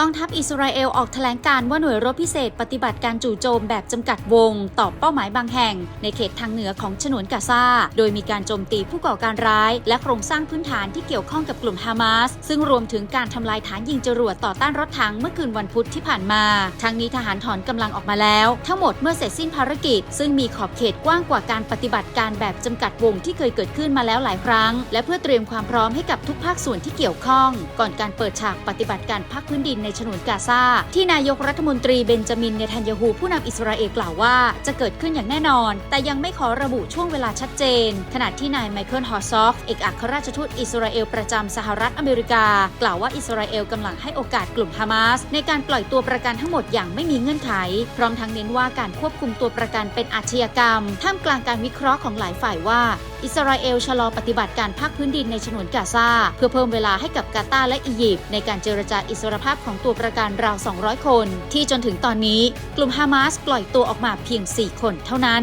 กองทัพอิสราเอลออกแถลงการว่าหน่วยรบพิเศษปฏิบัติการจู่โจมแบบจำกัดวง ตอบเป้าหมายบางแห่ง ในเขตทางเหนือของฉนวนกาซา โดยมีการโจมตีผู้ก่อการร้าย และโครงสร้างพื้นฐานที่เกี่ยวข้องกับกลุ่มฮามาส ซึ่งรวมถึงการทำลายฐานยิงจรวดต่อต้านรถถังเมื่อคืนวันพุธที่ผ่านมา ทั้งนี้ทหารถอนกำลังออกมาแล้ว ทั้งหมดเมื่อเสร็จสิ้นภารกิจ ซึ่งมีขอบเขตกว้างกว่าการปฏิบัติการแบบจำกัดวงที่เคยเกิดขึ้นมาแล้วหลายครั้ง และเพื่อเตรียมความพร้อมให้กับทุกภาคส่วนที่เกี่ยวข้อง ก่อนการเปิดฉากปฏิบัติการพักพื้นดินในฉนวนกาซาที่นายกรัฐมนตรีเบนจามินเนทันยาฮูผู้นำอิสราเอลกล่าวว่า จะเกิดขึ้นอย่างแน่นอน แต่ยังไม่ขอระบุช่วงเวลาชัดเจน ขณะที่นายไมเคิลฮอร์ซอฟเอกอัครราชทูตอิสราเอลประจำสหรัฐอเมริกา กล่าวว่าอิสราเอลกำลังให้โอกาสกลุ่มฮามาสในการปล่อยตัวประกันทั้งหมดอย่างไม่มีเงื่อนไข พร้อมทั้งเน้นว่าการควบคุมตัวประกันเป็นอาชญากรรม ท่ามกลางการวิเคราะห์ของหลายฝ่ายว่าอิสราเอลชะลอปฏิบัติการภาคพื้นดินในฉนวนกาซาเพื่อเพิ่มเวลาให้กับกาตาร์และอียิปต์ในการเจรจาอิสรภาพของตัวประกันราว 200 คน ที่จนถึงตอนนี้กลุ่มฮามาสปล่อยตัวออกมาเพียง 4 คนเท่านั้น